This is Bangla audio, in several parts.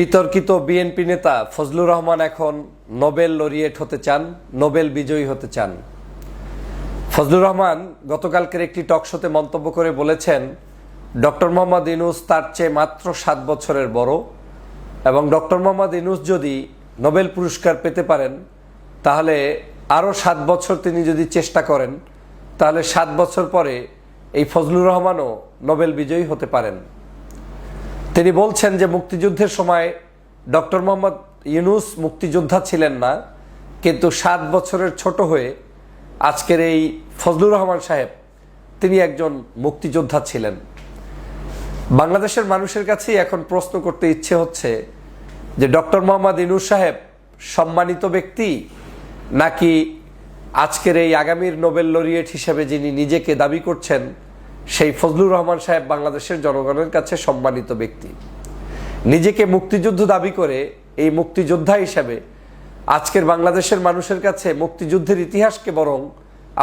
বিতর্কিত বিএনপি নেতা ফজলুর রহমান এখন নোবেল লরিয়েট হতে চান, নোবেল বিজয়ী হতে চান। ফজলুর রহমান গতকালকের একটি টকশোতে মন্তব্য করে বলেছেন, ডক্টর মোহাম্মদ ইনুস তার চেয়ে মাত্র সাত বছরের বড় এবং ডক্টর মোহাম্মদ ইনুস যদি নোবেল পুরস্কার পেতে পারেন, তাহলে আরও সাত বছর তিনি যদি চেষ্টা করেন, তাহলে সাত বছর পরে এই ফজলুর রহমানও নোবেল বিজয়ী হতে পারেন। তিনি বলছেন যে মুক্তিযুদ্ধের সময় ডক্টর মোহাম্মদ ইউনুস মুক্তিযোদ্ধা ছিলেন না, কিন্তু সাত বছরের ছোট হয়ে আজকের এই ফজলুর রহমান সাহেব, তিনি একজন মুক্তিযোদ্ধা ছিলেন। বাংলাদেশের মানুষের কাছেই এখন প্রশ্ন করতে ইচ্ছে হচ্ছে যে ডক্টর মোহাম্মদ ইনুস সাহেব সম্মানিত ব্যক্তি, নাকি আজকের এই আগামীর নোবেল লরিয়েট হিসেবে যিনি নিজেকে দাবি করছেন সেই ফজলুর রহমান সাহেব বাংলাদেশের জনগণের কাছে সম্মানিত ব্যক্তি। নিজেকে মুক্তিযুদ্ধ দাবি করে এই মুক্তিযোদ্ধা হিসাবে আজকের বাংলাদেশের মানুষের কাছে মুক্তিযুদ্ধের ইতিহাসকে বরং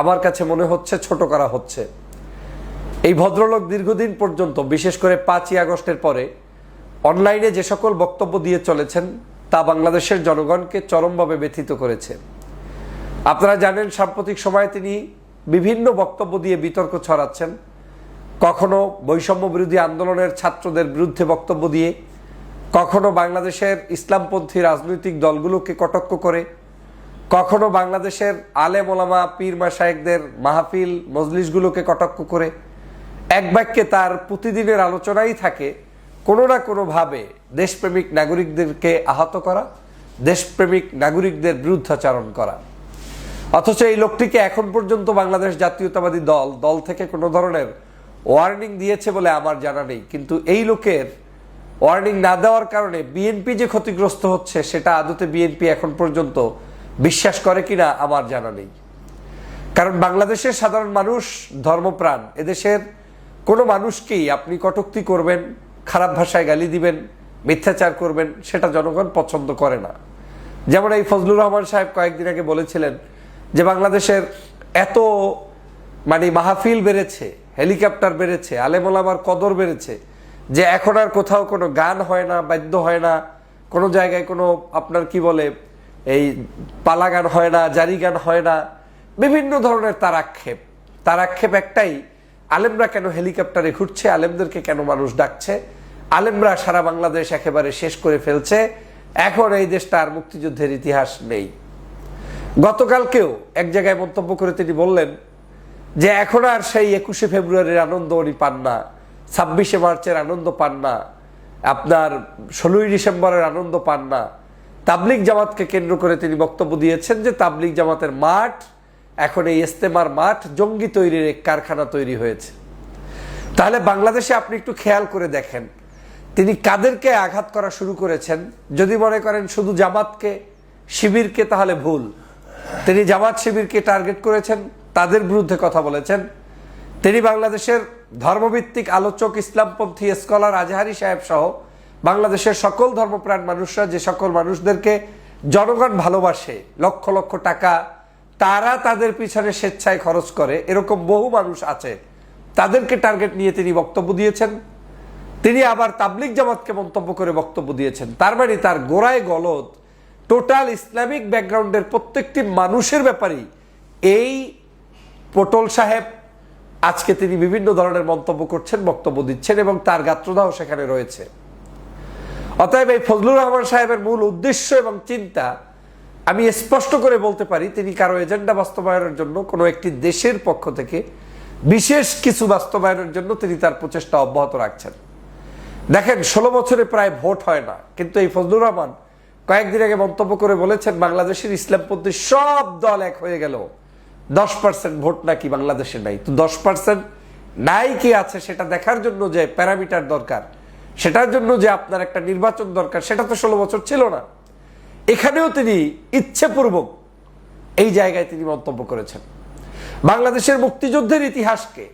আমার কাছে মনে হচ্ছে ছোট করা হচ্ছে। এই ভদ্রলোক দীর্ঘদিন পর্যন্ত, বিশেষ করে পাঁচই আগস্টের পরে, অনলাইনে যে সকল বক্তব্য দিয়ে চলেছেন, তা বাংলাদেশের জনগণকে চরমভাবে ব্যথিত করেছে। আপনারা জানেন, সাম্প্রতিক সময়ে তিনি বিভিন্ন বক্তব্য দিয়ে বিতর্ক ছড়াচ্ছেন। কখনো বৈষম্য বিরোধী আন্দোলনের ছাত্রদের বিরুদ্ধে বক্তব্য দিয়ে, কখনো বাংলাদেশের ইসলামপন্থী রাজনৈতিক দলগুলোকে কটাক্ষ করে, কখনো বাংলাদেশের আলে মোলামা পীর মাসায়েকদের মাহফিল, মজলিসগুলোকে কটাক্ষ করে, এক বাক্যে তার প্রতিদিনের আলোচনাই থাকে কোনো না কোনোভাবে দেশপ্রেমিক নাগরিকদেরকে আহত করা, দেশপ্রেমিক নাগরিকদের বিরুদ্ধাচারণ করা। অথচ এই লোকটিকে এখন পর্যন্ত বাংলাদেশ জাতীয়তাবাদী দল দল থেকে কোনো ধরনের ওয়ার্নিং দিয়েছে বলে আমার জানা নেই, কিন্তু এই লোকের ওয়ার্নিং না দেওয়ার কারণে বিএনপি যে ক্ষতিগ্রস্ত হচ্ছে সেটা আদতে বিএনপি এখন পর্যন্ত বিশ্বাস করে কিনা আমার জানা নেই। কারণ বাংলাদেশের সাধারণ মানুষ, ধর্মপ্রাণ, এদেশের কোনো মানুষকেই আপনি কটুক্তি করবেন, খারাপ ভাষায় গালি দিবেন, মিথ্যাচার করবেন, সেটা জনগণ পছন্দ করে না। যেমন এই ফজলুর রহমান সাহেব কয়েকদিন আগে বলেছিলেন যে বাংলাদেশের এত মানে মাহফিল বেড়েছে হেলিকপ্টার বেড়েছে আলেমোলামার কদর বেড়েছে, যে এখন আর কোথাও কোনো গান হয় না, বাদ্য হয় না, কোনো জায়গায় কোনো আপনার কি বলে, এই পালা গান হয় না জারি গান হয় না, বিভিন্ন ধরনের তার আক্ষেপ। তার আক্ষেপ একটাই, আলেমরা কেন হেলিকপ্টারে ঘুরছে, আলেমদেরকে কেন মানুষ ডাকছে? আলেমরা সারা বাংলাদেশ একেবারে শেষ করে ফেলছে, এখন এই দেশটা আর মুক্তিযুদ্ধের ইতিহাস নেই। গতকালকেও এক জায়গায় মন্তব্য করে তিনি বললেন যে এখন আর সেই একুশে ফেব্রুয়ারির আনন্দ উনি পান না, ছাব্বিশে মার্চের আনন্দ পান না, আপনার ষোলোই ডিসেম্বরের আনন্দ পান না। তাবলিক জামাতকে কেন্দ্র করে তিনি বক্তব্য দিয়েছেন যে তাবলিক জামাতের মাঠ, এখন এই ইস্তেমার মাঠ, জঙ্গি তৈরির এক কারখানা তৈরি হয়েছে। তাহলে বাংলাদেশে আপনি একটু খেয়াল করে দেখেন, তিনি কাদেরকে আঘাত করা শুরু করেছেন? যদি মনে করেন শুধু জামাতকে, শিবিরকে তাহলে ভুল। তিনি জামাত শিবিরকে টার্গেট করেছেন তাদের বিরুদ্ধে কথা বলেছেন। তিনি বাংলাদেশের ধর্মভিত্তিক আলোচক, ইসলামপন্থী স্কলার আজহারি সাহেব সহ বাংলাদেশের সকল ধর্মপ্রাণ মানুষরা, যে সকল মানুষদেরকে জনগণ ভালোবাসে, লক্ষ লক্ষ টাকা তারা তাদের পিছনে স্বেচ্ছায় খরচ করে, এরকম বহু মানুষ আছে। তাদেরকে টার্গেট নিয়ে তিনি বক্তব্য দিয়েছেন। তিনি আবার তাবলিক জামাতকে মন্তব্য করে বক্তব্য দিয়েছেন। তার মানে তার গোড়ায় গলদ, টোটাল ইসলামিক ব্যাকগ্রাউন্ডের প্রত্যেকটি মানুষের ব্যাপারেই এই পটল সাহেব, আজকে তিনি বিভিন্ন ধরনের মন্তব্য করছেন, বক্তব্য দিচ্ছেন এবং তার গাত্রদাহ সেখানে রয়েছে। অতএব এই ফজলুর রহমান সাহেবের মূল উদ্দেশ্য এবং চিন্তা, আমি স্পষ্ট করে বলতে পারি, তিনি কারও এজেন্ডা বাস্তবায়নের জন্য কোনো একটি দেশের পক্ষ থেকে বিশেষ কিছু বাস্তবায়নের জন্য তিনি তার প্রচেষ্টা অব্যাহত রাখছেন। দেখেন, ষোলো বছরে প্রায় ভোট হয় না, কিন্তু এই ফজলুর রহমান কয়েকদিন আগে মন্তব্য করে বলেছেন, বাংলাদেশের ইসলামপন্থী সব দল এক হয়ে গেল। দশ পার্সেন্ট ভোট নাকি বাংলাদেশে নাই। তো দশ পার্সেন্ট নাই কি আছে সেটা দেখার জন্য যে প্যারামিটার দরকার। সেটার জন্য যে আপনার একটা নির্বাচন দরকার, সেটা তো ষোলো বছর ছিল না। এখানেও তিনি ইচ্ছেপূর্বক এই জায়গায় তিনি মন্তব্য করেছেন। বাংলাদেশের মুক্তিযুদ্ধের ইতিহাসকে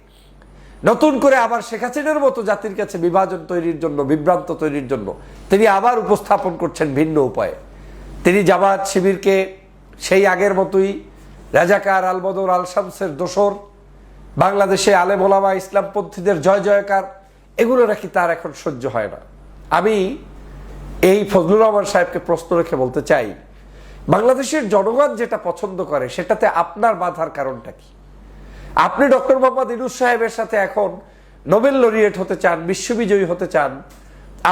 নতুন করে আবার শেখ হাসিনার মতো জাতির কাছে বিভাজন তৈরির জন্য, বিভ্রান্ত তৈরির জন্য তিনি আবার উপস্থাপন করছেন ভিন্ন উপায়ে। তিনি জামাত শিবিরকে সেই আগের মতোই রাজাকার আলবদর আল শামসের দোসর, বাংলাদেশে আলেম ওলামা ইসলামপন্থীদের জয় জয়কার, এগুলো নাকি তার এখন সহ্য হয় না। আমি এই ফজলুর রহমান সাহেবকে প্রশ্ন রেখে বলতে চাই, বাংলাদেশের জনগণ যেটা পছন্দ করে সেটাতে আপনার বাধার কারণটা কি? আপনি ডক্টর মোহাম্মদ ইনুস সাহেবের সাথে এখন নোবেল লরিয়েট হতে চান, বিশ্ববিজয়ী হতে চান,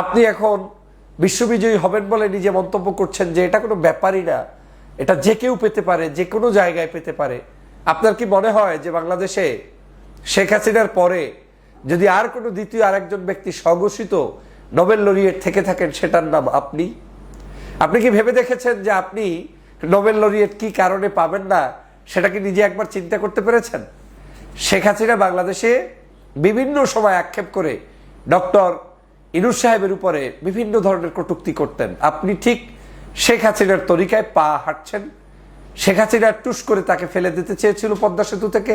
আপনি এখন বিশ্ববিজয়ী হবেন বলে নিজে মন্তব্য করছেন যে এটা কোনো ব্যাপারই না। এটা যে কেউ পেতে পারে, যে কোনো জায়গায় পেতে পারে। আপনার কি মনে হয় যে বাংলাদেশে শেখ হাসিনার পরে যদি আর কোনো দ্বিতীয় আরেকজন ব্যক্তি স্বঘোষিত নোবেল লরিয়েট থেকে থাকেন, সেটার নাম আপনি? আপনি কি ভেবে দেখেছেন যে আপনি নোবেল লরিয়েট কি কারণে পাবেন না, সেটা কি নিজে একবার চিন্তা করতে পেরেছেন? শেখ হাসিনা বাংলাদেশে বিভিন্ন সময় আক্ষেপ করে ডক্টর ইনুস সাহেবের উপরে বিভিন্ন ধরনের কটুক্তি করতেন। আপনি ঠিক শেখ হাসিনার তরিকায় পা হাঁটছেন। শেখ হাসিনা টুস করে তাকে ফেলে দিতে চেয়েছিল পদ্মা সেতু থেকে।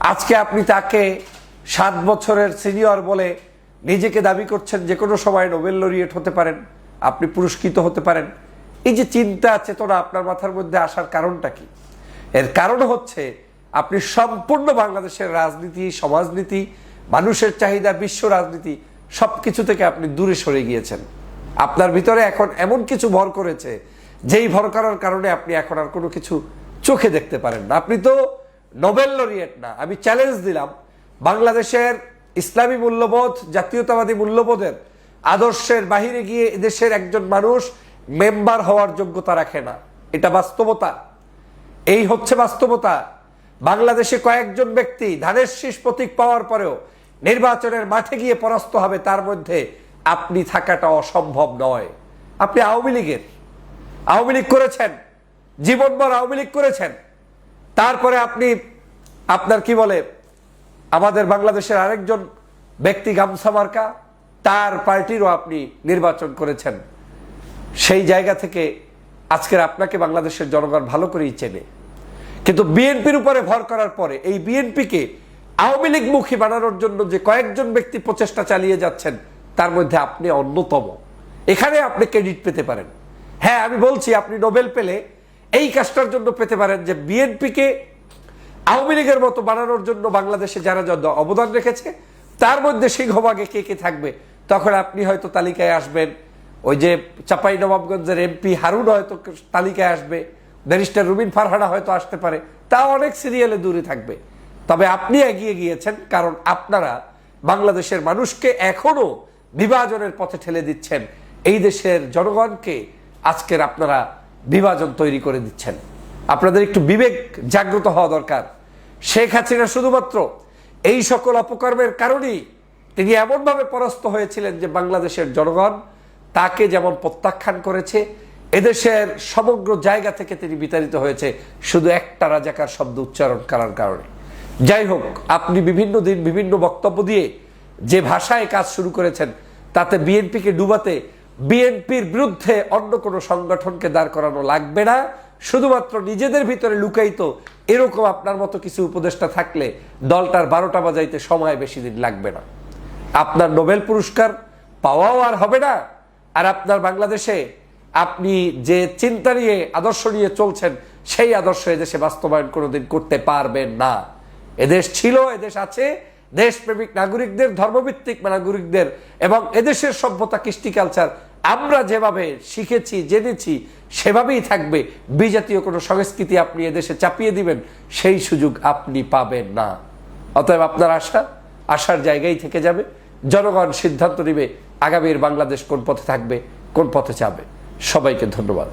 আজকে আপনি তাকে সাত বছরের সিনিয়র বলে নিজেকে দাবি করছেন যে কোনো সময় নোবেল লরিয়েট হতে পারেন, আপনি পুরস্কৃত হতে পারেন। এই যে চিন্তা, চেতনা আপনার মাথার মধ্যে আসার কারণটা কি? এর কারণ হচ্ছে আপনি সম্পূর্ণ বাংলাদেশের রাজনীতি, সমাজনীতি, মানুষের চাহিদা, বিশ্ব রাজনীতি সবকিছু থেকে আপনি দূরে সরে গিয়েছেন। আপনার ভিতরে এখন এমন কিছু ভর করেছে, যেই ভর করার কারণে আপনি এখন আর কোনো কিছু চোখে দেখতে পারেন না। আপনি তো নোবেল লরিয়েট না, আমি চ্যালেঞ্জ দিলাম। বাংলাদেশের ইসলামী মূল্যবোধ, জাতীয়তাবাদী মূল্যবোধের আদর্শের বাহিরে গিয়ে এদেশের একজন মানুষ মেম্বার হওয়ার যোগ্যতা রাখে না। এটা বাস্তবতা। এই হচ্ছে বাস্তবতা। বাংলাদেশে কয়েকজন ব্যক্তি ধানের শীষ প্রতীক পাওয়ার পরেও নির্বাচনের মাঠে গিয়ে পরাস্ত হবে তার মধ্যে আপনি থাকাটা অসম্ভব নয়। আপনি আওয়ামী লীগের। আওয়ামী লীগ করেছেন। জীবনভর আওয়ামী লীগ করেছেন। তারপরে আপনি, আপনার কি বলে, আমাদের বাংলাদেশের আরেকজন ব্যক্তি গামছা মার্কা, তার পার্টিরও আপনি নির্বাচন করেছেন। সেই জায়গা থেকে আজকের আপনাকে বাংলাদেশের জনগণ ভালো করেই চেনে। কিন্তু বিএনপির উপরে ভর করার পরে এই বিএনপিকে আওয়ামী লীগ মুখী বানানোর জন্য যে কয়েকজন ব্যক্তি প্রচেষ্টা চালিয়ে যাচ্ছেন তার মধ্যে আপনি অন্যতম। এখানে আপনি ক্রেডিট পেতে পারেন। হ্যাঁ আমি বলছি, আপনি নোবেল পেলে এই কাজটার জন্য পেতে পারেন যে বিএনপিকে আওয়ামী লীগের মতো বানানোর জন্য বাংলাদেশে যারা যত অবদান রেখেছে, তার মধ্যে সিংহভাগে কে কে থাকবে, তখন আপনি হয়তো তালিকায় আসবেন। ওই যে চাপাই নবাবগঞ্জের এমপি হারুন হয়তো তালিকায় আসবে, ব্যারিস্টার রুবিন ফারহানা হয়তো আসতে পারে, তা অনেক সিরিয়ালে দূরে থাকবে। তবে আপনি এগিয়ে গিয়েছেন, কারণ আপনারা বাংলাদেশের মানুষকে এখনও বিভাজনের পথে ঠেলে দিচ্ছেন এই দেশের জনগণকে। আজকের আপনারা বিভাজন তৈরি করে দিচ্ছেন। আপনাদের একটু বিবেক জাগ্রত হওয়া দরকার। শেখ হাসিনা শুধুমাত্র এই সকল অপকর্মের কারণেই তিনি এমনভাবে পরাস্ত হয়েছিলেন যে বাংলাদেশের জনগণ তাকে যেমন প্রত্যাখ্যান করেছে, এদেশের সমগ্র জায়গা থেকে তিনি বিতাড়িত হয়েছে শুধু একটা রাজাকার শব্দ উচ্চারণ করার কারণে। যাই হোক, আপনি বিভিন্ন দিন বিভিন্ন বক্তব্য দিয়ে যে ভাষায় কাজ শুরু করেছেন, তাতে বিএনপিকে ডুবাতে বিএনপির বিরুদ্ধে অন্য কোনো সংগঠনকে দাঁড় করানো লাগবে না। শুধুমাত্র নিজেদের ভিতরে লুকাইতো এরকম আপনার মতো কিছু উপদেষ্টা থাকলে দলটার বারোটা বাজাইতে সময় বেশি দিন লাগবে না। আপনার নোবেল পুরস্কার পাওয়াও আর হবে না। আর আপনার বাংলাদেশে আপনি যে চিন্তা নিয়ে, আদর্শ নিয়ে চলছেন, সেই আদর্শ এদেশে বাস্তবায়ন কোনোদিন করতে পারবেন না। এদেশ ছিল, এদেশ আছে দেশপ্রেমিক নাগরিকদের, ধর্মভিত্তিক নাগরিকদের এবং এদেশের সভ্যতা, কৃষ্টি কালচার আমরা যেভাবে শিখেছি, জেনেছি, সেভাবেই থাকবে। বিজাতীয় কোনো সংস্কৃতি আপনি এদেশে চাপিয়ে দিবেন, সেই সুযোগ আপনি পাবেন না। অতএব আপনার আশা, আশার জায়গায় থেকে যাবে। জনগণ সিদ্ধান্ত নেবে, আগামীর বাংলাদেশ কোন পথে থাকবে, কোন পথে যাবে। সবাইকে ধন্যবাদ।